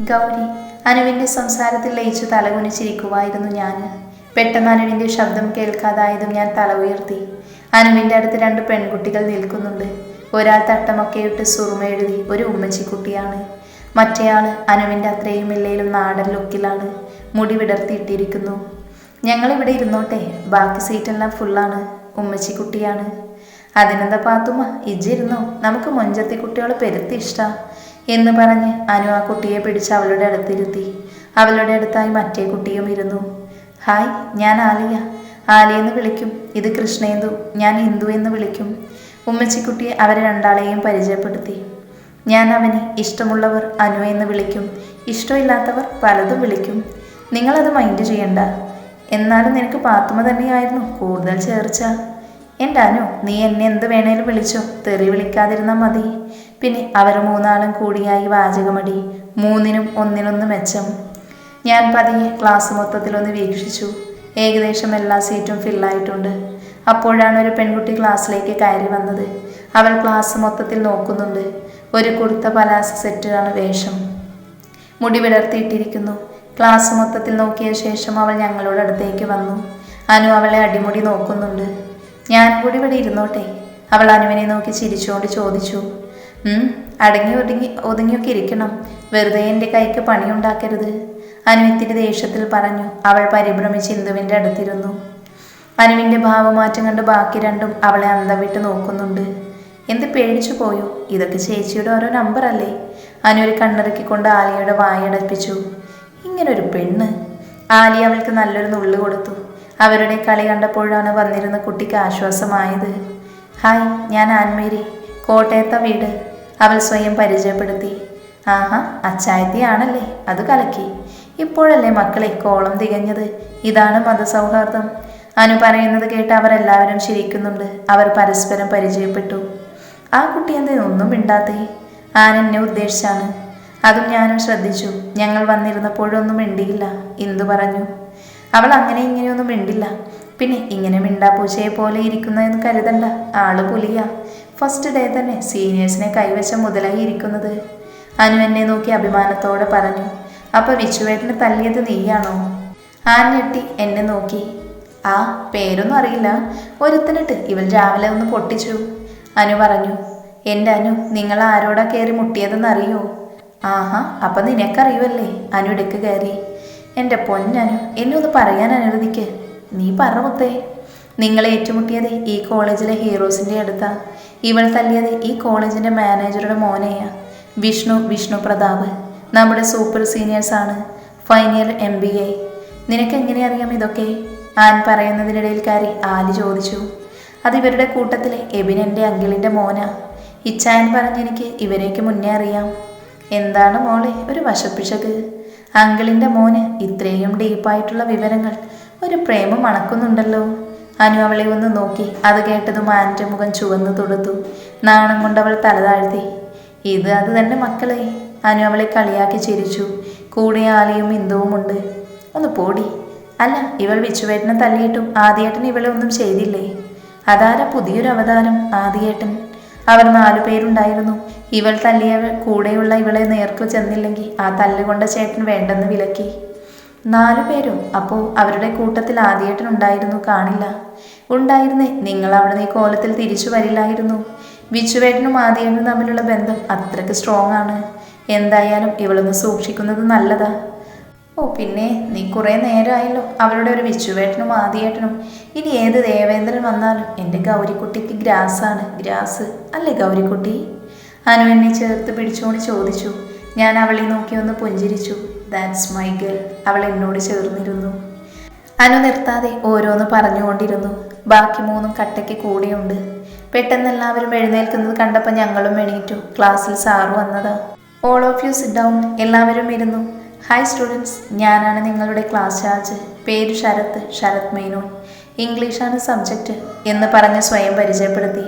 ഗൗരി അനുവിന്റെ സംസാരത്തിൽ ലയിച്ചു തലകുനിച്ചിരിക്കുവായിരുന്നു ഞാൻ. പെട്ടെന്ന് അനുവിന്റെ ശബ്ദം കേൾക്കാതായതും ഞാൻ തല ഉയർത്തി. അനുവിന്റെ അടുത്ത് രണ്ട് പെൺകുട്ടികൾ നിൽക്കുന്നുണ്ട്. ഒരാൾ തട്ടമൊക്കെയിട്ട് സുറുമ എഴുതി ഒരു ഉമ്മച്ചിക്കുട്ടിയാണ്. മറ്റേയാൾ അനുവിന്റെ അത്രയും ഇല്ലയിലും നാടൻ ലുക്കിലാണ് മുടി വിടർത്തിയിട്ടിരിക്കുന്നു. ഞങ്ങളിവിടെ ഇരുന്നോട്ടെ ബാക്കി സീറ്റെല്ലാം ഫുള്ളാണ് ഉമ്മച്ചിക്കുട്ടിയാണ്. അതിനെന്താ പാത്തുമ്മ ഇജ്ജിരുന്നോ നമുക്ക് മുഞ്ചത്തി കുട്ടികളെ പെരുത്തി ഇഷ്ടാ. എന്ന് പറഞ്ഞ് അനു ആ കുട്ടിയെ പിടിച്ച് അവളുടെ അടുത്തിരുത്തി. അവളുടെ അടുത്തായി മറ്റേ കുട്ടിയും ഇരുന്നു. ഹായ് ഞാൻ ആലിയ. ആലിയെന്ന് വിളിക്കും. ഇത് കൃഷ്ണേന്ദു. ഞാൻ ഹിന്ദു എന്ന് വിളിക്കും. ഉമ്മച്ചിക്കുട്ടിയെ അവരെ രണ്ടാളെയും പരിചയപ്പെടുത്തി. ഞാൻ അവനെ ഇഷ്ടമുള്ളവർ അനു എന്ന് വിളിക്കും. ഇഷ്ടമില്ലാത്തവർ പലതും വിളിക്കും. നിങ്ങളത് മൈൻഡ് ചെയ്യണ്ട. എന്നാലും നിനക്ക് പാത്തുമ തന്നെയായിരുന്നു കൂടുതൽ ചേർച്ച. എന്റെ അനു നീ എന്നെ എന്ത് വേണേലും വിളിച്ചോ. തെറി വിളിക്കാതിരുന്നാൽ മതി. പിന്നെ അവർ മൂന്നാളും കൂടിയായി വാചകമടി. മൂന്നിനും ഒന്നിനൊന്ന് മെച്ചം. ഞാൻ പതിയെ ക്ലാസ് മൊത്തത്തിലൊന്ന് വീക്ഷിച്ചു. ഏകദേശം എല്ലാ സീറ്റും ഫില്ലായിട്ടുണ്ട്. അപ്പോഴാണ് ഒരു പെൺകുട്ടി ക്ലാസ്സിലേക്ക് കയറി വന്നത്. അവൾ ക്ലാസ് മൊത്തത്തിൽ നോക്കുന്നുണ്ട്. ഒരു കുർത്ത പലാസ സെറ്റാണ് വേഷം. മുടി വിടർത്തിയിട്ടിരിക്കുന്നു. ക്ലാസ് മൊത്തത്തിൽ നോക്കിയ ശേഷം അവൾ ഞങ്ങളുടെ അടുത്തേക്ക് വന്നു. അനു അവളെ അടിമുടി നോക്കുന്നുണ്ട്. ഞാൻ കൂടി ഇവിടെ ഇരുന്നോട്ടെ അവൾ അനുവിനെ നോക്കി ചിരിച്ചുകൊണ്ട് ചോദിച്ചു. അടങ്ങി ഒതുങ്ങി ഒതുങ്ങിയൊക്കെ ഇരിക്കണം. വെറുതെ എന്റെ കൈക്ക് പണിയുണ്ടാക്കരുത്. അനുവിത്തിന്റെ ദേഷ്യത്തിൽ പറഞ്ഞു അവൾ പരിഭ്രമിച്ച് ഇന്ദുവിന്റെ അടുത്തിരുന്നു. അനുവിന്റെ ഭാവമാറ്റം കണ്ട് ബാക്കി രണ്ടും അവളെ അന്തം വിട്ട് നോക്കുന്നുണ്ട്. എന്ത് പേടിച്ചു പോയോ? ഇതൊക്കെ ചേച്ചിയുടെ ഓരോ നമ്പർ അല്ലേ? അനു ഒരു കണ്ണിറക്കിക്കൊണ്ട് ആലിയയുടെ വായടപ്പിച്ചു ഇങ്ങനൊരു പെണ്ണ്. ആലി അവൾക്ക് നല്ലൊരു നുള്ളു കൊടുത്തു. അവരുടെ കളി കണ്ടപ്പോഴാണ് വന്നിരുന്ന കുട്ടിക്ക് ആശ്വാസമായത്. ഹായ് ഞാൻ ആൻമേരി. കോട്ടയത്തെ വീട്. അവൾ സ്വയം പരിചയപ്പെടുത്തി. ആഹാ അച്ചായത്തിയാണല്ലേ? അത് കലക്കി. ഇപ്പോഴല്ലേ മക്കളെ കോളം തികഞ്ഞത്? ഇതാണ് മതസൗഹാർദ്ദം. അനു പറയുന്നത് കേട്ട് അവരെല്ലാവരും ചിരിക്കുന്നുണ്ട്. അവർ പരസ്പരം പരിചയപ്പെട്ടു. ആ കുട്ടി എന്തേ ഒന്നും മിണ്ടാത്തേ? ആൻ എന്നെ ഉദ്ദേശിച്ചാണ്. അതും ഞാനും ശ്രദ്ധിച്ചു. ഞങ്ങൾ വന്നിരുന്നപ്പോഴൊന്നും മിണ്ടിയില്ല. ഇന്ദു പറഞ്ഞു? അവൾ അങ്ങനെ ഇങ്ങനെയൊന്നും മിണ്ടില്ല. പിന്നെ ഇങ്ങനെ മിണ്ടാപ്പൂച്ചയെ പോലെ ഇരിക്കുന്നതെന്ന് കരുതണ്ട. ആൾ പുലിയാ. ഫസ്റ്റ് ഡേ തന്നെ സീനിയേഴ്സിനെ കൈവച്ച മുതലായി ഇരിക്കുന്നത്. അനു എന്നെ നോക്കി അഭിമാനത്തോടെ പറഞ്ഞു അപ്പൊ വിച്ചുവേട്ടന് തല്ലിയത് നീയാണോ? ആൻ ഞെട്ടി എന്നെ നോക്കി. ആ പേരൊന്നും അറിയില്ല. ഒരുത്തനിട്ട് ഇവൾ രാവിലെ ഒന്ന് പൊട്ടിച്ചു. അനു പറഞ്ഞു എന്റെ അനു നിങ്ങൾ ആരോടാ കയറി മുട്ടിയതെന്ന് അറിയോ? ആഹാ അപ്പൊ നിനക്കറിയുമല്ലേ അനു ഇടയ്ക്ക് കയറി. എന്റെ പൊന്നനു എന്നെ ഒന്ന് പറയാൻ അനുവദിക്ക്. നീ പറ മുത്തേ. നിങ്ങൾ ഏറ്റുമുട്ടിയത് ഈ കോളേജിലെ ഹീറോസിന്റെ അടുത്താ. ഇവൾ തല്ലിയത് ഈ കോളേജിന്റെ മാനേജറുടെ മോനെയാ. വിഷ്ണു വിഷ്ണു പ്രതാപ്. നമ്മുടെ സൂപ്പർ സീനിയേഴ്സാണ് ഫൈനൽ എം ബി എ. നിനക്ക് എങ്ങനെ അറിയാം ഇതൊക്കെ? ആൻ പറയുന്നതിനിടയിൽ കാരി ആലി ചോദിച്ചു. അത് ഇവരുടെ കൂട്ടത്തിലെ എബിനന്റെ അങ്കിളിന്റെ മോനാ. ഇച്ചായൻ പറഞ്ഞെനിക്ക് ഇവരേക്ക് മുന്നേ അറിയാം. എന്താണ് മോളെ ഒരു വശപ്പിശക്? അങ്കിളിന്റെ മോന് ഇത്രയും ഡീപ്പായിട്ടുള്ള വിവരങ്ങൾ ഒരു പ്രേമം മണക്കുന്നുണ്ടല്ലോ അനു അവളെ ഒന്ന് നോക്കി. അത് കേട്ടതും ആന്റെ മുഖം ചുവന്നു തൊടുത്തു. നാണം കൊണ്ടവൾ തല താഴ്ത്തി. ഇത് അത് തന്നെ മക്കളെ. അനു അവളെ കളിയാക്കി ചിരിച്ചു. കൂടെ ആലിയും ഇന്ദുവുമുണ്ട് ഒന്ന് പോടി. അല്ല ഇവൾ വിച്ചുവേട്ടനെ തല്ലിയിട്ടും ആദിയേട്ടൻ ഇവളെ ഒന്നും ചെയ്തില്ലേ? അതാരാ പുതിയൊരു അവതാരം ആദിയേട്ടൻ? അവർ നാലു പേരുണ്ടായിരുന്നു. ഇവൾ തല്ലിയവൾ കൂടെയുള്ള ഇവളെ നേർക്കു ചെന്നില്ലെങ്കിൽ ആ തല്ലുകൊണ്ട ചേട്ടൻ വേണ്ടെന്ന് വിലക്കി. നാലു പേരും അപ്പോൾ അവരുടെ കൂട്ടത്തിൽ ആദ്യേട്ടൻ ഉണ്ടായിരുന്നു കാണില്ല. ഉണ്ടായിരുന്നേ നിങ്ങൾ അവിടെ നീ കോലത്തിൽ തിരിച്ചു വരില്ലായിരുന്നു. വിച്ചുവേട്ടനും ആദ്യേട്ടനും തമ്മിലുള്ള ബന്ധം അത്രയ്ക്ക് സ്ട്രോങ് ആണ്. എന്തായാലും ഇവളൊന്ന് സൂക്ഷിക്കുന്നത് നല്ലതാ. ഓ പിന്നെ നീ കുറേ നേരമായല്ലോ അവരുടെ ഒരു വിച്ചുവേട്ടനും ആദിയേട്ടനും. ഇനി ഏത് ദേവേന്ദ്രൻ വന്നാലും എന്റെ ഗൗരിക്കുട്ടിക്ക് ഗ്രാസാണ് ഗ്രാസ് അല്ലേ ഗൗരിക്കുട്ടി? അനു എന്നെ ചേർത്ത് പിടിച്ചുകൊണ്ട് ചോദിച്ചു. ഞാൻ അവളെ നോക്കി ഒന്ന് പുഞ്ചിരിച്ചു. ദാറ്റ്സ് മൈ ഗേൾ അവൾ എന്നോട് ചേർന്നിരുന്നു. അനു നിർത്താതെ ഓരോന്ന് പറഞ്ഞുകൊണ്ടിരുന്നു. ബാക്കി മൂന്നും കട്ടയ്ക്ക് കൂടെയുണ്ട്. പെട്ടെന്ന് എല്ലാവരും എഴുന്നേൽക്കുന്നത് കണ്ടപ്പോൾ ഞങ്ങളും എണീറ്റു. ക്ലാസ്സിൽ സാറ് വന്നതാ. All of you sit down എല്ലാവരും ഇരുന്നു. ഹായ് സ്റ്റുഡൻസ് ഞാനാണ് നിങ്ങളുടെ ക്ലാസ് ചാർജ് പേര് ശരത്ത്. ശരത് മേനോൻ. ഇംഗ്ലീഷാണ് സബ്ജക്റ്റ് എന്ന് പറഞ്ഞ് സ്വയം പരിചയപ്പെടുത്തി.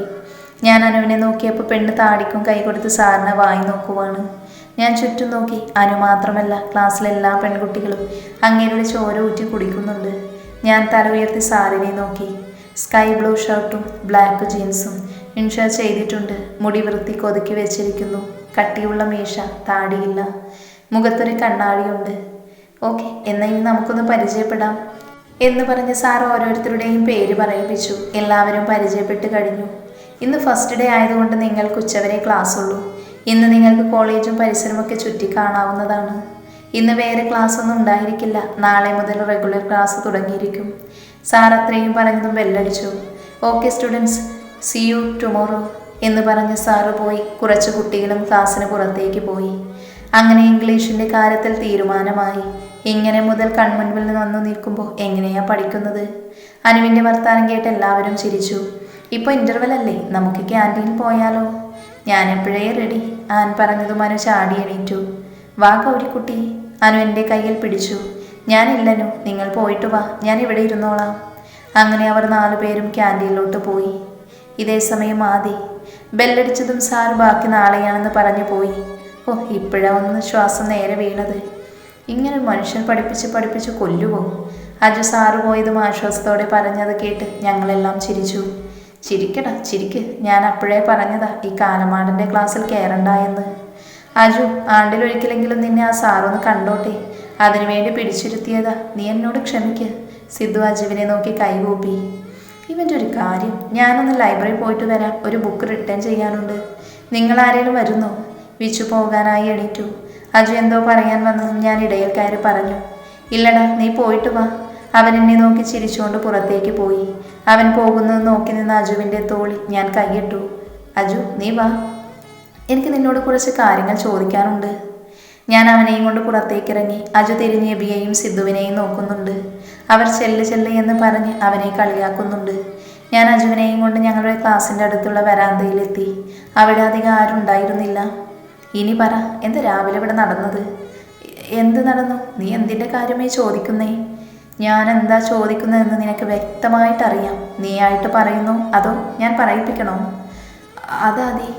ഞാൻ അനുവിനെ നോക്കിയപ്പോൾ പെണ്ണ് താടിക്കും കൈ കൊടുത്ത് സാറിനെ വായി നോക്കുവാണ്. ഞാൻ ചുറ്റും നോക്കി അനു മാത്രമല്ല ക്ലാസ്സിലെ എല്ലാ പെൺകുട്ടികളും അങ്ങേരുടെ ചോര ഊറ്റി കുടിക്കുന്നുണ്ട്. ഞാൻ തല ഉയർത്തി സാറിനെ നോക്കി. സ്കൈ ബ്ലൂ ഷർട്ടും ബ്ലാക്ക് ജീൻസും ഇൻഷർ ചെയ്തിട്ടുണ്ട്. മുടി വൃത്തി കൊതുക്കി വെച്ചിരിക്കുന്നു. കട്ടിയുള്ള മീശ താടിയില്ല. മുഖത്തൊരു കണ്ണാടിയുണ്ട്. ഓക്കെ എന്നാൽ ഇനി നമുക്കൊന്ന് പരിചയപ്പെടാം. എന്ന് പറഞ്ഞ് സാർ ഓരോരുത്തരുടെയും പേര് പറയിപ്പിച്ചു. എല്ലാവരും പരിചയപ്പെട്ട് കഴിഞ്ഞു. ഇന്ന് ഫസ്റ്റ് ഡേ ആയതുകൊണ്ട് നിങ്ങൾക്ക് ഉച്ചവരെ ക്ലാസ് ഉള്ളൂ ഇന്ന് നിങ്ങൾക്ക് കോളേജും പരിസരമൊക്കെ ചുറ്റി കാണാവുന്നതാണ് ഇന്ന് വേറെ ക്ലാസ് ഒന്നും ഉണ്ടായിരിക്കില്ല. നാളെ മുതൽ റെഗുലർ ക്ലാസ് തുടങ്ങിയിരിക്കും. സാർ അത്രയും പറഞ്ഞതും ബെല്ലടിച്ചു. Okay students see you tomorrow എന്ന് പറഞ്ഞ് സാറ് പോയി. കുറച്ച് കുട്ടികളും ക്ലാസ്സിന് പുറത്തേക്ക് പോയി. അങ്ങനെ ഇംഗ്ലീഷിന്റെ കാര്യത്തിൽ തീരുമാനമായി. ഇങ്ങനെ മുതൽ കൺമുൻപിൽ നിന്ന് വന്നു നിൽക്കുമ്പോൾ എങ്ങനെയാ പഠിക്കുന്നത്? അനുവിന്റെ വർത്താനം കേട്ട് എല്ലാവരും ചിരിച്ചു. ഇപ്പോൾ ഇന്റർവെൽ അല്ലേ? നമുക്ക് ക്യാന്റീൻ പോയാലോ? ഞാൻ എപ്പോഴേ റെഡി ആൻ പറഞ്ഞത് മനു ചാടി എണീറ്റു. വാ ഗൗരിക്കുട്ടി അനു എന്റെ കയ്യിൽ പിടിച്ചു. ഞാനില്ലനു നിങ്ങൾ പോയിട്ട് വാ ഞാൻ ഇവിടെ ഇരുന്നോളാം. അങ്ങനെ അവർ നാലുപേരും ക്യാന്റീനിലോട്ട് പോയി. ഇതേ സമയം ആദി ബെല്ലടിച്ചതും സാർ ബാക്കി നാളെയാണെന്ന് പറഞ്ഞു പോയി. ഓ ഇപ്പോഴാ ഒന്ന് ശ്വാസം നേരെ വീണത്. ഇങ്ങനെ മനുഷ്യൻ പഠിപ്പിച്ച് പഠിപ്പിച്ച് കൊല്ലുവോ? അജു സാറ് പോയതും ആശ്വാസത്തോടെ പറഞ്ഞത് കേട്ട് ഞങ്ങളെല്ലാം ചിരിച്ചു. ചിരിക്കടാ ചിരിക്ക്. ഞാൻ അപ്പോഴേ പറഞ്ഞതാ ഈ കാലമാടന്റെ ക്ലാസ്സിൽ കയറണ്ടായെന്ന്. അജു ആണ്ടിലൊരിക്കലെങ്കിലും നിന്നെ ആ സാറൊന്ന് കണ്ടോട്ടെ. അതിനുവേണ്ടി പിടിച്ചിരുത്തിയതാ. നീ എന്നോട് ക്ഷമിക്ക്. സിദ്ധു അജുവിനെ നോക്കി കൈകൂപ്പി. ഇവന്റെ ഒരു കാര്യം. ഞാനൊന്ന് ലൈബ്രറി പോയിട്ട് വരാം. ഒരു ബുക്ക് റിട്ടേൺ ചെയ്യാനുണ്ട്. നിങ്ങൾ ആരെങ്കിലും വരുന്നോ? വിച്ചു പോകാനായി എണീറ്റു. അജു എന്തോ പറയാൻ വന്നതും ഞാൻ ഇടയിൽ കയറി പറഞ്ഞു. ഇല്ലടാ നീ പോയിട്ട് വാ. അവൻ എന്നെ നോക്കി ചിരിച്ചുകൊണ്ട് പുറത്തേക്ക് പോയി. അവൻ പോകുന്നത് നോക്കി നിന്ന അജുവിന്റെ തോളി ഞാൻ കൈയിട്ടു. അജു നീ വാ. എനിക്ക് നിന്നോട് കുറച്ച് കാര്യങ്ങൾ ചോദിക്കാനുണ്ട്. ഞാൻ അവനെയും കൊണ്ട് പുറത്തേക്ക് ഇറങ്ങി അജു തിരിഞ്ഞ് എബിയെയും സിദ്ധുവിനെയും നോക്കുന്നുണ്ട്. അവർ ചെല്ല് ചെല്ല് എന്ന് പറഞ്ഞ് അവനെ കളിയാക്കുന്നുണ്ട്. ഞാൻ അജുവിനെയും കൊണ്ട് ഞങ്ങളുടെ ക്ലാസ്സിന്റെ അടുത്തുള്ള വരാന്തയിലെത്തി. അവിടെ അധികം ആരും ഉണ്ടായിരുന്നില്ല. ഇനി പറ എന്ത് രാവിലെ ഇവിടെ നടന്നത്? എന്ത് നടന്നു? നീ എന്തിന്റെ കാര്യമായി ചോദിക്കുന്നേ? ഞാൻ എന്താ ചോദിക്കുന്നതെന്ന് നിനക്ക് വ്യക്തമായിട്ടറിയാം. നീയായിട്ട് പറയുന്നു. അതോ ഞാൻ പറയിപ്പിക്കണോ? അതാതി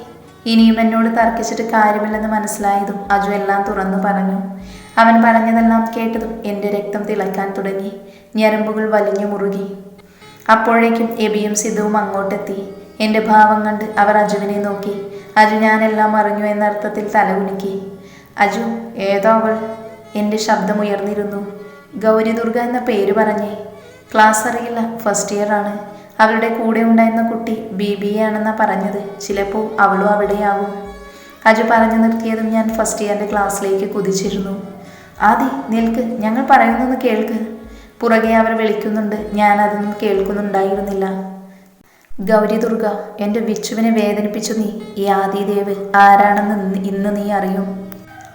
ഇനിയും എന്നോട് തർക്കിച്ചിട്ട് കാര്യമില്ലെന്ന് മനസ്സിലായതും അജു എല്ലാം തുറന്നു പറഞ്ഞു. അവൻ പറഞ്ഞതെല്ലാം കേട്ടതും എന്റെ രക്തം തിളക്കാൻ തുടങ്ങി. ഞരമ്പുകൾ വലിഞ്ഞു മുറുകി. അപ്പോഴേക്കും എബിയും സിദ്ധുവും അങ്ങോട്ടെത്തി. എന്റെ ഭാവം കണ്ട് അവർ അജുവിനെ നോക്കി. അജു ഞാനെല്ലാം അറിഞ്ഞു എന്ന അർത്ഥത്തിൽ അജു ഏതോ അവൾ? എന്റെ ശബ്ദം ഉയർന്നിരുന്നു. ഗൗരി ദുർഗ എന്ന പേര് പറഞ്ഞേ. ക്ലാസ് അറിയില്ല. ഫസ്റ്റ് ഇയർ ആണ്. അവരുടെ കൂടെ ഉണ്ടായിരുന്ന കുട്ടി ബി ബി എ ആണെന്നാണ് പറഞ്ഞത്. ചിലപ്പോൾ അവളും അവിടെയാവും. അജു പറഞ്ഞു നിർത്തിയതും ഞാൻ ഫസ്റ്റ് ഇയറിന്റെ ക്ലാസ്സിലേക്ക് കുതിച്ചിരുന്നു. ആദി നിൽക്ക്. ഞങ്ങൾ പറയുന്നൊന്ന് കേൾക്ക്. പുറകെ അവർ വിളിക്കുന്നുണ്ട്. ഞാൻ അതൊന്നും കേൾക്കുന്നുണ്ടായിരുന്നില്ല. ഗൗരി ദുർഗ എന്റെ വിച്ചുവിനെ വേദനിപ്പിച്ചു നീ. ഈ ആദിദേവ് ആരാണെന്ന് ഇന്ന് നീ അറിയും.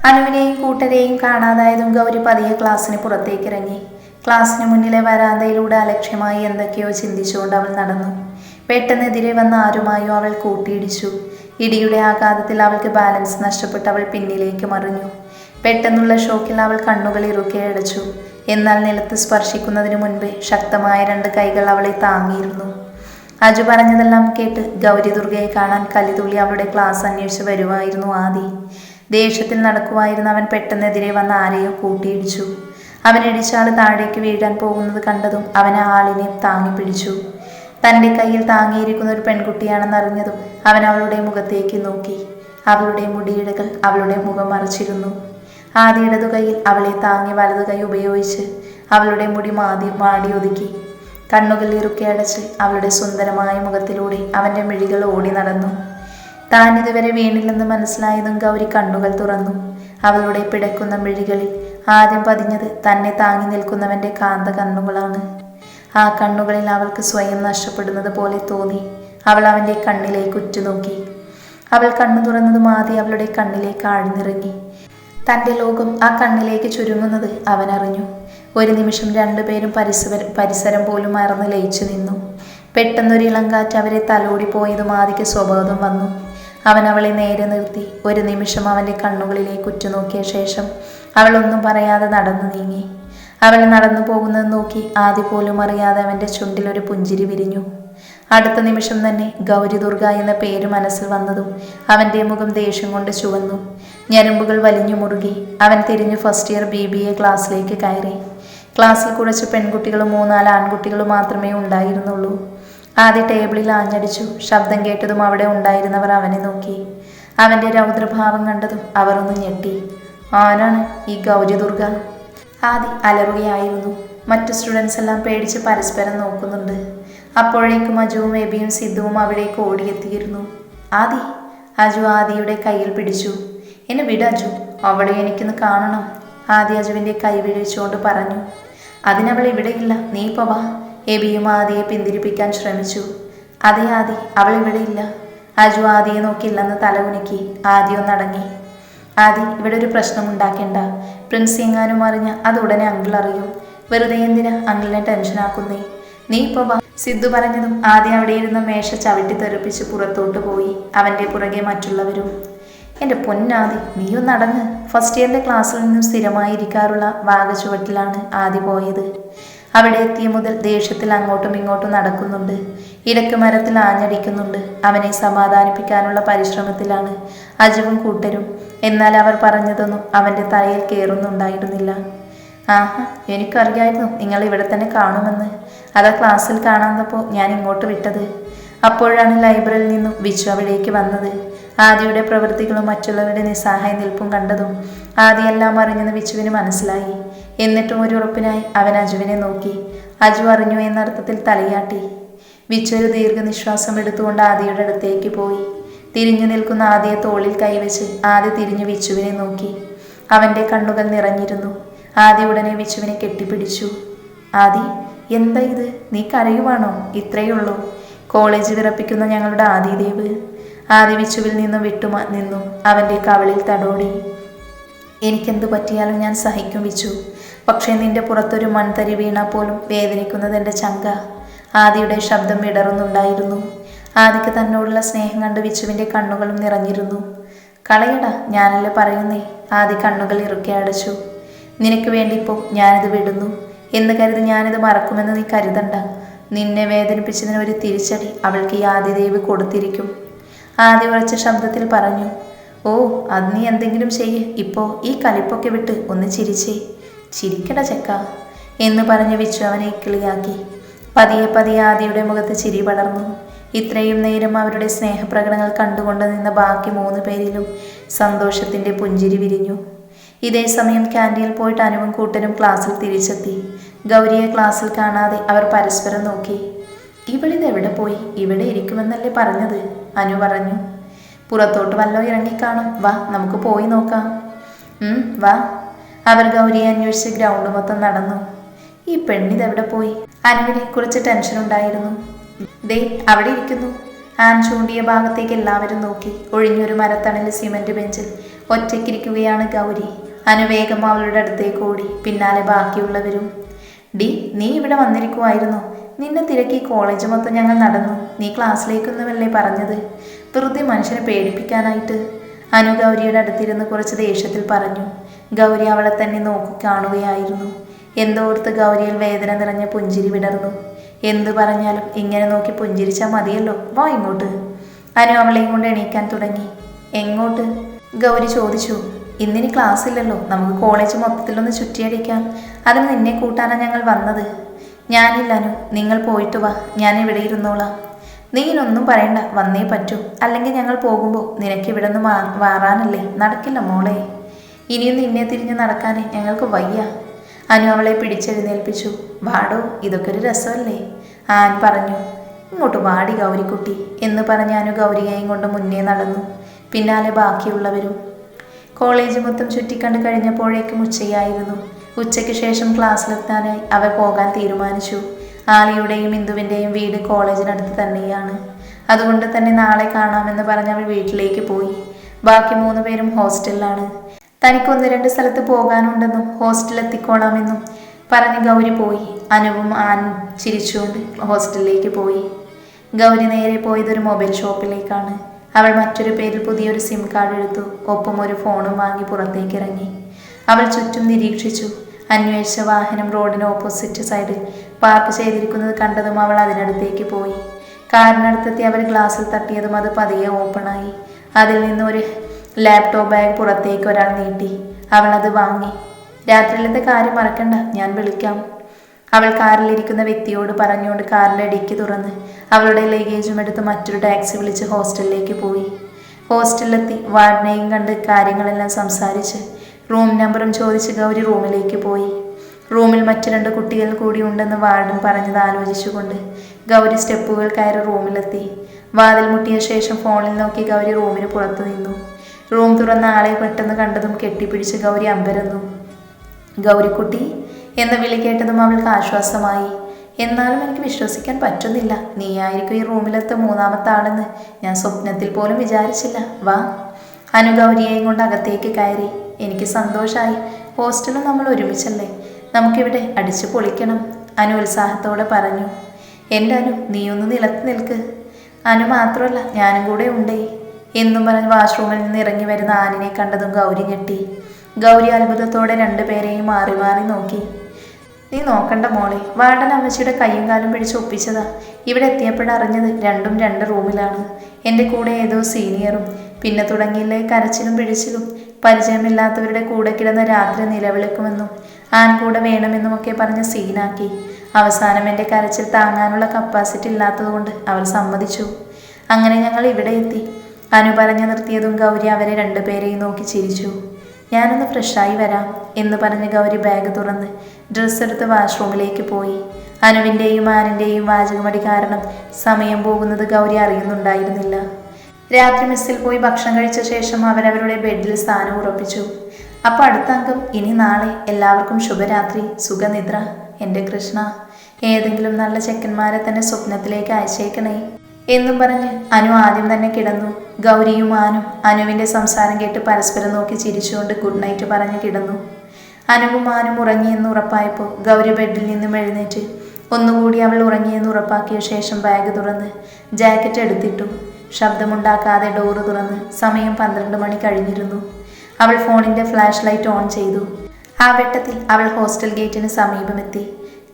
അനുവിനെയും കൂട്ടരെയും കാണാതായതും ഗൗരി പതിയെ ക്ലാസ്സിന് പുറത്തേക്ക് ഇറങ്ങി ക്ലാസ്സിന് മുന്നിലെ വരാന്തയിലൂടെ അലക്ഷ്യമായി എന്തൊക്കെയോ ചിന്തിച്ചുകൊണ്ട് അവൾ നടന്നു. പെട്ടെന്നെതിരെ വന്ന ആരുമായോ അവൾ കൂട്ടിയിടിച്ചു. ഇടിയുടെ ആഘാതത്തിൽ അവൾക്ക് ബാലൻസ് നഷ്ടപ്പെട്ട് അവൾ പിന്നിലേക്ക് മറിഞ്ഞു. പെട്ടെന്നുള്ള ഷോക്കിൽ അവൾ കണ്ണുകൾ ഇറുക്കെ അടച്ചു. എന്നാൽ നിലത്ത് സ്പർശിക്കുന്നതിന് മുൻപേ ശക്തമായ രണ്ട് കൈകൾ അവളെ താങ്ങിയിരുന്നു. അജു പറഞ്ഞതെല്ലാം കേട്ട് ഗൗരി ദുർഗയെ കാണാൻ കലിതുള്ളി അവളുടെ ക്ലാസ് അന്വേഷിച്ച് വരുമായിരുന്നു ആദി. ദേഷ്യത്തിൽ നടക്കുമായിരുന്ന അവൻ പെട്ടെന്നെതിരെ വന്ന ആരെയോ കൂട്ടിയിടിച്ചു. അവനടിച്ചാൾ താഴേക്ക് വീഴാൻ പോകുന്നത് കണ്ടതും അവൻ ആ ആളിനെ താങ്ങി പിടിച്ചു. തന്റെ കയ്യിൽ താങ്ങിയിരിക്കുന്ന ഒരു പെൺകുട്ടിയാണെന്നറിഞ്ഞതും അവൻ അവളുടെ മുഖത്തേക്ക് നോക്കി. അവളുടെ മുടിയിടകൾ അവളുടെ മുഖം മറച്ചിരുന്നു. ആദ്യ ഇടതു കൈയിൽ അവളെ താങ്ങി വലതു കൈ ഉപയോഗിച്ച് അവളുടെ മുടി മാതി മാടി ഒതുക്കി. കണ്ണുകൾ ഇറുക്കി അടച്ച് അവളുടെ സുന്ദരമായ മുഖത്തിലൂടെ അവന്റെ മിഴികൾ ഓടി നടന്നു. താൻ ഇതുവരെ വീണില്ലെന്ന് മനസ്സിലായതും ഗൗരി കണ്ണുകൾ തുറന്നു. അവളുടെ പിടക്കുന്ന മിഴികളിൽ ആദ്യം പതിഞ്ഞത് തന്നെ താങ്ങി നിൽക്കുന്നവന്റെ കാന്ത കണ്ണുകളാണ്. ആ കണ്ണുകളിൽ അവൾക്ക് സ്വയം നഷ്ടപ്പെടുന്നത് പോലെ തോന്നി. അവൾ അവന്റെ കണ്ണിലേക്ക് ഉറ്റുനോക്കി. അവൾ കണ്ണു തുറന്നതും ആദ്യം അവളുടെ കണ്ണിലേക്ക് ആഴ്ന്നിറങ്ങി. തന്റെ ലോകം ആ കണ്ണിലേക്ക് ചുരുങ്ങുന്നത് അവൻ അറിഞ്ഞു. ഒരു നിമിഷം രണ്ടുപേരും പരിസര പരിസരം പോലും മറന്ന് ലയിച്ചു നിന്നു. പെട്ടെന്നൊരു ഇളങ്കാറ്റ് അവരെ തലോടി പോയതും ആദിക്ക് സ്വബോധം വന്നു. അവൻ അവളെ നേരെ നിർത്തി. ഒരു നിമിഷം അവന്റെ കണ്ണുകളിലേക്ക് ഉറ്റുനോക്കിയ ശേഷം അവൾ ഒന്നും പറയാതെ നടന്നു നീങ്ങി. അവൾ നടന്നു പോകുന്നത് നോക്കി ആദ്യ പോലും അറിയാതെ അവന്റെ ചുണ്ടിലൊരു പുഞ്ചിരി വിരിഞ്ഞു. അടുത്ത നിമിഷം തന്നെ ഗൗരി ദുർഗ എന്ന പേര് മനസ്സിൽ വന്നതും അവന്റെ മുഖം ദേഷ്യം കൊണ്ട് ചുവന്നു. ഞരമ്പുകൾ വലിഞ്ഞു മുറുകി. അവൻ തിരിഞ്ഞു first year B B A ക്ലാസ്സിലേക്ക് കയറി. ക്ലാസ്സിൽ കുറച്ച് പെൺകുട്ടികളും മൂന്നാൽ ആൺകുട്ടികളും മാത്രമേ ഉണ്ടായിരുന്നുള്ളൂ. ആദ്യ ടേബിളിൽ ആഞ്ഞടിച്ചു. ശബ്ദം കേട്ടതും അവിടെ ഉണ്ടായിരുന്നവർ അവനെ നോക്കി. അവന്റെ രൗദ്രഭാവം കണ്ടതും അവർ ഒന്ന് ഞെട്ടി. ആരാണ് ഈ ഗൗരി ദുർഗ ആദി അലറുകയായിരുന്നു. മറ്റു സ്റ്റുഡൻസ് എല്ലാം പേടിച്ച് പരസ്പരം നോക്കുന്നുണ്ട്. അപ്പോഴേക്കും അജുവും എബിയും സിദ്ധുവും അവിടേക്ക് ഓടിയെത്തിയിരുന്നു. ആദി അജു ആദിയുടെ കയ്യിൽ പിടിച്ചു. എന്നെ വിട അജു അവളെ എനിക്കൊന്ന് കാണണം ആദി അജുവിന്റെ കൈ പിടിച്ചുകൊണ്ട് പറഞ്ഞു. അതിനവൾ ഇവിടെയില്ല. നീ പോവാ എബിയും ആദിയെ പിന്തിരിപ്പിക്കാൻ ശ്രമിച്ചു. അതെ ആദി അവൾ ഇവിടെ ഇല്ല. അജു ആദിയെ നോക്കിയില്ലെന്ന് തലകുലുക്കി ആദി ഒന്നടങ്ങി. ആദി ഇവിടെ ഒരു പ്രശ്നം ഉണ്ടാക്കേണ്ട. പ്രിൻസ് എങ്ങാനും അറിഞ്ഞ അത് ഉടനെ അങ്കിൾ അറിയും. വെറുതെ എന്തിനാ അങ്കിളിനെ ടെൻഷനാക്കുന്നേ നീ ഇപ്പൊ സിദ്ധു പറഞ്ഞതും ആദ്യം അവിടെ ഇരുന്ന മേശ ചവിട്ടി തെറിപ്പിച്ച് പുറത്തോട്ട് പോയി. അവന്റെ പുറകെ മറ്റുള്ളവരും. എന്റെ പൊന്നാദി നീ നടന്ന് ഫസ്റ്റ് ഇയറിന്റെ ക്ലാസ്സിൽ നിന്നും സ്ഥിരമായി ഇരിക്കാറുള്ള വാഗചുവട്ടിലാണ് ആദി പോയത്. അവിടെ എത്തിയ മുതൽ ദേഷ്യത്തിൽ അങ്ങോട്ടും ഇങ്ങോട്ടും നടക്കുന്നുണ്ട്. ഇടയ്ക്ക് മരത്തിൽ ആഞ്ഞടിക്കുന്നുണ്ട്. അവനെ സമാധാനിപ്പിക്കാനുള്ള പരിശ്രമത്തിലാണ് അജുവും കൂട്ടരും. എന്നാൽ അവർ പറഞ്ഞതൊന്നും അവന്റെ തലയിൽ കയറുന്നുണ്ടായിരുന്നില്ല ആഹാ എനിക്കറിയായിരുന്നു നിങ്ങൾ ഇവിടെ തന്നെ കാണുമെന്ന്. അതാ ക്ലാസ്സിൽ കാണാത്തപ്പോൾ ഞാൻ ഇങ്ങോട്ട് വിട്ടത്. അപ്പോഴാണ് ലൈബ്രറിയിൽ നിന്നും വിച്ചു അവിടേക്ക് വന്നത്. ആദിയുടെ പ്രവൃത്തികളും മറ്റുള്ളവരുടെ നിസ്സഹായ നിൽപ്പും കണ്ടതും ആദ്യമെല്ലാം അറിഞ്ഞെന്ന് വിച്ചുവിന് മനസ്സിലായി. എന്നിട്ടും ഒരു ഉറപ്പിനായി അവൻ അജുവിനെ നോക്കി. അജു അറിഞ്ഞു എന്നർത്ഥത്തിൽ തലയാട്ടി. വിച്ചൊരു ദീർഘനിശ്വാസം എടുത്തുകൊണ്ട് ആദിയുടെ അടുത്തേക്ക് പോയി. തിരിഞ്ഞു നിൽക്കുന്ന ആദിയെ തോളിൽ കൈവച്ച് ആദി തിരിഞ്ഞു വിച്ചുവിനെ നോക്കി. അവന്റെ കണ്ണുകൾ നിറഞ്ഞിരുന്നു. ആദി ഉടനെ വിച്ചുവിനെ കെട്ടിപ്പിടിച്ചു. ആദി എന്താ ഇത്? നീ കരയുവാണോ? ഇത്രയേ ഉള്ളൂ. കോളേജ് വിറപ്പിക്കുന്ന ഞങ്ങളുടെ ആദിദേവ്. ആദി വിച്ചുവിൽ നിന്നും വിട്ടുമാ നിന്നു. അവന്റെ കവളിൽ തടോടി. എനിക്കെന്ത് പറ്റിയാലും ഞാൻ സഹിക്കും വിച്ചു പക്ഷേ നിന്റെ പുറത്തൊരു മൺതരി വീണ പോലും വേദനിക്കുന്നത് എന്റെ ചങ്ക. ആദിയുടെ ശബ്ദം ഇടറുന്നുണ്ടായിരുന്നു. ആദിക്ക് തന്നോടുള്ള സ്നേഹം കണ്ട് വിച്ചുവിന്റെ കണ്ണുകളും നിറഞ്ഞിരുന്നു. കളയടാ ഞാനല്ലേ പറയുന്നേ. ആദി കണ്ണുകൾ ഇറുക്കി അടച്ചു. നിനക്ക് വേണ്ടി ഇപ്പോൾ ഞാനിത് വിടുന്നു. എന്ന് കരുതി ഞാനിത് മറക്കുമെന്ന് നീ കരുതണ്ട. നിന്നെ വേദനിപ്പിച്ചതിന് ഒരു തിരിച്ചടി അവൾക്ക് ഈ ആദിദേവി കൊടുത്തിരിക്കും. ആദ്യ ഉറച്ച ശബ്ദത്തിൽ പറഞ്ഞു ഓ അത് നീ എന്തെങ്കിലും ചെയ്യ്. ഇപ്പോൾ ഈ കലിപ്പൊക്കെ വിട്ട് ഒന്ന് ചിരിച്ചേ. ചിരിക്കട ചെക്ക. എന്ന് പറഞ്ഞ് വിച്ചു അവനെ കിളിയാക്കി. പതിയെ പതിയെ ആദിയുടെ മുഖത്ത് ചിരി പടർന്നു. ഇത്രയും നേരം അവരുടെ സ്നേഹപ്രകടനങ്ങൾ കണ്ടുകൊണ്ട് നിന്ന ബാക്കി മൂന്ന് പേരിലും സന്തോഷത്തിന്റെ പുഞ്ചിരി വിരിഞ്ഞു. ഇതേ സമയം ക്യാന്റീനിൽ പോയിട്ട് അനുവും കൂട്ടനും ക്ലാസ്സിൽ തിരിച്ചെത്തി. ഗൗരിയെ ക്ലാസ്സിൽ കാണാതെ അവർ പരസ്പരം നോക്കി. ഇവളിത് എവിടെ പോയി? ഇവിടെ ഇരിക്കുമെന്നല്ലേ പറഞ്ഞത്? അനു പറഞ്ഞു. പുറത്തോട്ട് വല്ലോ ഇറങ്ങിക്കാണും. വാ നമുക്ക് പോയി നോക്കാം. വാ. അവർ ഗൗരിയെ അന്വേഷിച്ച് ഗ്രൗണ്ട് മൊത്തം നടന്നു. ഈ പെണ്ണിതെവിടെ പോയി? അനുവിനെ കുറിച്ച് ടെൻഷൻ ഉണ്ടായിരുന്നു. ദേ അവിടെ ഇരിക്കുന്നു. ആൻ ചൂണ്ടിയ ഭാഗത്തേക്ക് എല്ലാവരും നോക്കി. ഒഴിഞ്ഞൊരു മരത്തണലിൽ സിമന്റ് ബെഞ്ചിൽ ഒറ്റയ്ക്കിരിക്കുകയാണ് ഗൗരി. അനുവേഗം അവളുടെ അടുത്തേക്ക് ഓടി. പിന്നാലെ ബാക്കിയുള്ളവരും ഡി നീ ഇവിടെ വന്നിരിക്കുമായിരുന്നു നിന്നെ തിരക്കി കോളേജ് മൊത്തം ഞങ്ങൾ നടന്നു. നീ ക്ലാസ്സിലേക്കൊന്നുമല്ലേ പറഞ്ഞത്? വെറുതെ മനുഷ്യനെ പേടിപ്പിക്കാനായിട്ട് അനു ഗൗരിയുടെ അടുത്തിരുന്ന് കുറച്ച് ദേഷ്യത്തിൽ പറഞ്ഞു ഗൗരി അവളെ തന്നെ നോക്കി കാണുകയായിരുന്നു. എന്തോർത്ത് ഗൗരിയിൽ വേദന നിറഞ്ഞ പുഞ്ചിരി വിടർന്നു. എന്തു പറഞ്ഞാലും ഇങ്ങനെ നോക്കി പുഞ്ചിരിച്ചാൽ മതിയല്ലോ വാ ഇങ്ങോട്ട്. അനു അവളെയും കൊണ്ട് എണീക്കാൻ തുടങ്ങി. എങ്ങോട്ട്? ഗൗരി ചോദിച്ചു. ഇന്നിനി ക്ലാസ് ഇല്ലല്ലോ നമുക്ക് കോളേജ് മൊത്തത്തിലൊന്ന് ചുറ്റിയടിക്കാം. അതിന് നിന്നെ കൂട്ടാനാണ് ഞങ്ങൾ വന്നത്. ഞാനില്ല അനു നിങ്ങൾ പോയിട്ട് വാ ഞാൻ ഇവിടെ ഇരുന്നോളാം. നീ പറയണ്ട. വന്നേ പറ്റൂ. അല്ലെങ്കിൽ ഞങ്ങൾ പോകുമ്പോൾ നിനക്ക് ഇവിടെ നിന്ന് മാ മാറാനല്ലേ നടക്കില്ല മോളെ. ഇനിയും നിന്നെ തിരിഞ്ഞ് നടക്കാനേ ഞങ്ങൾക്ക് വയ്യ. അനു അവളെ പിടിച്ചെഴുന്നേൽപ്പിച്ചു. വാടോ ഇതൊക്കെ ഒരു രസമല്ലേ? ആൻ പറഞ്ഞു. ഇങ്ങോട്ട് വാടി ഗൗരിക്കുട്ടി എന്ന് പറഞ്ഞ് അനു ഗൗരികയും കൊണ്ട് മുന്നേ നടന്നു. പിന്നാലെ ബാക്കിയുള്ളവരും. കോളേജ് മൊത്തം ചുറ്റിക്കണ്ട് കഴിഞ്ഞപ്പോഴേക്കും ഉച്ചയായിരുന്നു. ഉച്ചയ്ക്ക് ശേഷം ക്ലാസ്സിലെത്താനായി അവർ പോകാൻ തീരുമാനിച്ചു. ആലിയുടെയും ഇന്ദുവിന്റെയും വീട് കോളേജിനടുത്ത് തന്നെയാണ്. അതുകൊണ്ട് തന്നെ നാളെ കാണാമെന്ന് പറഞ്ഞ് അവൾ വീട്ടിലേക്ക് പോയി. ബാക്കി മൂന്ന് പേരും ഹോസ്റ്റലിലാണ്. തനിക്ക് ഒന്ന് രണ്ട് സ്ഥലത്ത് പോകാനുണ്ടെന്നും ഹോസ്റ്റലെത്തിക്കോളാമെന്നും പറഞ്ഞ് ഗൗരി പോയി. അനുവും ആനും ചിരിച്ചുകൊണ്ട് ഹോസ്റ്റലിലേക്ക് പോയി. ഗൗരി നേരെ പോയത് ഒരു മൊബൈൽ ഷോപ്പിലേക്കാണ്. അവൾ മറ്റൊരു പേരിൽ പുതിയൊരു സിം കാർഡ് എടുത്തു. ഒപ്പം ഒരു ഫോണും വാങ്ങി പുറത്തേക്ക് ഇറങ്ങി. അവൾ ചുറ്റും നിരീക്ഷിച്ചു. അന്വേഷിച്ച വാഹനം റോഡിന് ഓപ്പോസിറ്റ് സൈഡിൽ പാർക്ക് ചെയ്തിരിക്കുന്നത് കണ്ടതും അവൾ അതിനടുത്തേക്ക് പോയി. കാറിനടുത്തെത്തി അവൾ ഗ്ലാസ്സിൽ തട്ടിയതും അത് പതിയെ ഓപ്പണായി. അതിൽ നിന്ന് ഒരു ലാപ്ടോപ്പ് ബാഗ് പുറത്തേക്ക് ഒരാൾ നീട്ടി. അവൾ അത് വാങ്ങി. രാത്രിയിലത്തെ കാര്യം മറക്കണ്ട ഞാൻ വിളിക്കാം. അവൾ കാറിലിരിക്കുന്ന വ്യക്തിയോട് പറഞ്ഞുകൊണ്ട് കാറിന്റെ ഡിക്കി തുറന്ന് അവളുടെ ലഗേജും എടുത്ത് മറ്റൊരു ടാക്സി വിളിച്ച് ഹോസ്റ്റലിലേക്ക് പോയി. ഹോസ്റ്റലിലെത്തി വാർഡിനെയും കണ്ട് കാര്യങ്ങളെല്ലാം സംസാരിച്ച് റൂം നമ്പറും ചോദിച്ച് ഗൗരി റൂമിലേക്ക് പോയി. റൂമിൽ മറ്റു രണ്ട് കുട്ടികൾ കൂടി ഉണ്ടെന്ന് വാർഡൻ പറഞ്ഞത് ആലോചിച്ചുകൊണ്ട് ഗൗരി സ്റ്റെപ്പുകൾ കയറി റൂമിലെത്തി. വാതിൽ മുട്ടിയ ശേഷം ഫോണിൽ നോക്കി ഗൗരി റൂമിന് പുറത്തു നിന്നു. റൂം തുറന്ന ആളെ പെട്ടെന്ന് കണ്ടതും കെട്ടിപ്പിടിച്ച് ഗൗരി അമ്പരന്നു. ഗൗരിക്കുട്ടി എന്ന് വിളി കേട്ടതും അവൾക്ക് ആശ്വാസമായി. എന്നാലും എനിക്ക് വിശ്വസിക്കാൻ പറ്റുന്നില്ല. നീയായിരിക്കും ഈ റൂമിലെത്ത മൂന്നാമത്തെ ആളെന്ന്. ഞാൻ സ്വപ്നത്തിൽ പോലും വിചാരിച്ചില്ല. വാ. അനുഗൗരിയെയും കൊണ്ട് അകത്തേക്ക് കയറി. എനിക്ക് സന്തോഷമായി ഹോസ്റ്റലിൽ നമ്മൾ ഒരുമിച്ചല്ലേ? നമുക്കിവിടെ അടിച്ചു പൊളിക്കണം. അനു ഉത്സാഹത്തോടെ പറഞ്ഞു എന്റെ അനു നീയൊന്ന് നിലത്ത് നിൽക്ക്. അനു മാത്രമല്ല ഞാനും കൂടെ ഉണ്ടേ. എന്നും പറഞ്ഞ് വാഷ്റൂമിൽ നിന്ന് ഇറങ്ങി വരുന്ന ആനിനെ കണ്ടതും ഗൗരി ഞെട്ടി. ഗൗരി അത്ഭുതത്തോടെ രണ്ടുപേരെയും മാറി മാറി നോക്കി. നീ നോക്കണ്ട മോളെ വാർഡൻ അമ്മച്ചിയുടെ കൈയും കാലും പിടിച്ച് ഒപ്പിച്ചതാ. ഇവിടെ എത്തിയപ്പോഴറിഞ്ഞത് രണ്ടും രണ്ട് റൂമിലാണ്. എന്റെ കൂടെ ഏതോ സീനിയറും പിന്നെ തുടങ്ങിയില്ലേ കരച്ചിലും പിടിച്ചിലും പരിചയമില്ലാത്തവരുടെ കൂടെ കിടന്ന രാത്രി നിലവിളിക്കുമെന്നും ആൻ കൂടെ വേണമെന്നുമൊക്കെ പറഞ്ഞ് സീനാക്കി. അവസാനം എന്റെ കരച്ചിൽ താങ്ങാനുള്ള കപ്പാസിറ്റി ഇല്ലാത്തതുകൊണ്ട് അവൾ സമ്മതിച്ചു. അങ്ങനെ ഞങ്ങൾ ഇവിടെ എത്തി. അനു പറഞ്ഞു നിർത്തിയതും ഗൗരി അവരെ രണ്ടുപേരെയും നോക്കി ചിരിച്ചു. ഞാനൊന്ന് ഫ്രഷായി വരാം എന്ന് പറഞ്ഞ് ഗൗരി ബാഗ് തുറന്ന് ഡ്രസ്സ് എടുത്ത് വാഷ്റൂമിലേക്ക് പോയി. അനുവിന്റെയും ആനിന്റെയും വാചകമടി കാരണം സമയം പോകുന്നത് ഗൗരി അറിയുന്നുണ്ടായിരുന്നില്ല. രാത്രി മിസ്സിൽ പോയി ഭക്ഷണം കഴിച്ച ശേഷം അവരവരുടെ ബെഡിൽ സ്ഥാനം ഉറപ്പിച്ചു. അപ്പോൾ അടുത്ത അംഗം ഇനി നാളെ എല്ലാവർക്കും ശുഭരാത്രി സുഖനിദ്ര. എന്റെ കൃഷ്ണ ഏതെങ്കിലും നല്ല ചെക്കന്മാരെ തന്നെ സ്വപ്നത്തിലേക്ക് അയച്ചേക്കണേ. എന്നും പറഞ്ഞ് അനു ആദ്യം തന്നെ കിടന്നു. ഗൗരിയും ആനും അനുവിന്റെ സംസാരം കേട്ട് പരസ്പരം നോക്കി ചിരിച്ചുകൊണ്ട് ഗുഡ് നൈറ്റ് പറഞ്ഞ് കിടന്നു. അനുവും ആനും ഉറങ്ങിയെന്ന് ഉറപ്പായപ്പോൾ ഗൗരി ബെഡിൽ നിന്നും എഴുന്നേറ്റ്. ഒന്നുകൂടി അവൾ ഉറങ്ങിയെന്ന് ഉറപ്പാക്കിയ ശേഷം ബാഗ് തുറന്ന് ജാക്കറ്റ് എടുത്തിട്ടു. ശബ്ദമുണ്ടാക്കാതെ ഡോറ് തുറന്ന് സമയം പന്ത്രണ്ട് മണി കഴിഞ്ഞിരുന്നു. അവൾ ഫോണിന്റെ ഫ്ലാഷ് ലൈറ്റ് ഓൺ ചെയ്തു. ആ വെട്ടത്തിൽ അവൾ ഹോസ്റ്റൽ ഗേറ്റിന് സമീപമെത്തി.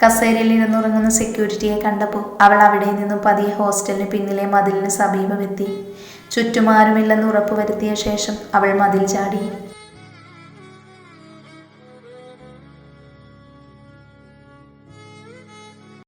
കസേരയിൽ ഇരുന്നുറങ്ങുന്ന സെക്യൂരിറ്റിയെ കണ്ടപ്പോൾ അവൾ അവിടെ നിന്നും പതിയെ ഹോസ്റ്റലിന് പിന്നിലെ മതിലിന് സമീപമെത്തി. ചുറ്റുമാരുമില്ലെന്ന് ഉറപ്പുവരുത്തിയ ശേഷം അവൾ മതിൽ ചാടി.